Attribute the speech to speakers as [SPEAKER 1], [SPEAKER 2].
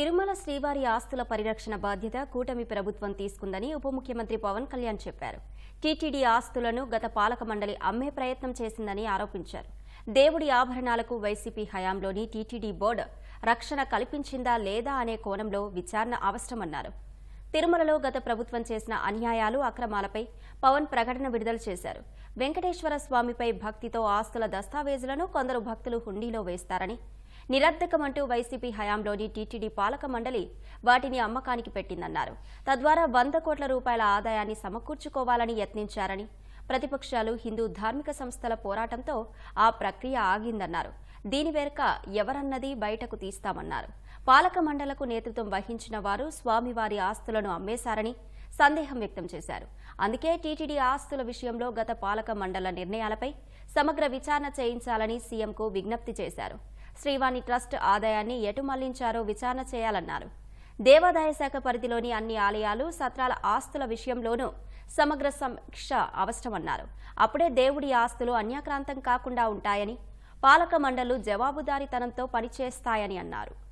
[SPEAKER 1] తిరుమల శ్రీవారి ఆస్తుల పరిరక్షణ బాధ్యత కూటమి ప్రభుత్వం తీసుకుందని ఉప ముఖ్యమంత్రి పవన్ కళ్యాణ్ చెప్పారు. టీటీడీ ఆస్తులను గత పాలక మండలి అమ్మే ప్రయత్నం చేసిందని ఆరోపించారు. దేవుడి ఆభరణాలకు వైసీపీ హయాంలోని టీటీడీ బోర్డు రక్షణ కల్పించిందా లేదా అనే కోణంలో విచారణ అవసరమన్నారు. తిరుమలలో గత ప్రభుత్వం చేసిన అన్యాయాలు అక్రమాలపై పవన్ ప్రకటన విడుదల చేశారు. వెంకటేశ్వర స్వామిపై భక్తితో ఆస్తుల దస్తావేజులను కొందరు భక్తులు హుండీలో వేస్తారని నిరర్ధకమంటూ వైసీపీ హయాంలోని టీటీడీ పాలక మండలి వాటిని అమ్మకానికి పెట్టిందన్నారు. తద్వారా వంద కోట్ల రూపాయల ఆదాయాన్ని సమకూర్చుకోవాలని యత్నించారని ప్రతిపక్షాలు హిందూ ధార్మిక సంస్థల పోరాటంతో ఆ ప్రక్రియ ఆగిందన్నారు. దీని వెనుక ఎవరన్నది బయటకు తీస్తామన్నారు. పాలక మండలకు నేతృత్వం వహించిన వారు స్వామివారి ఆస్తులను అమ్మేశారని సందేహం వ్యక్తం చేశారు. అందుకే టీటీడీ ఆస్తుల విషయంలో గత పాలక మండల నిర్ణయాలపై సమగ్ర విచారణ చేయించాలని సీఎంకు విజ్ఞప్తి చేశారు. శ్రీవాణి ట్రస్ట్ ఆదాయాన్ని ఎటు మళ్ళించారో విచారణ చేయాలన్నారు. దేవాదాయ శాఖ పరిధిలోని అన్ని ఆలయాలు సత్రాల ఆస్తుల విషయంలోనూ సమగ్ర సమీక్ష అవసరమన్నారు. అప్పుడే దేవుడి ఆస్తులు అన్యాక్రాంతం కాకుండా ఉంటాయని పాలక మండలు జవాబుదారీతనంతో పనిచేస్తాయని అన్నారు.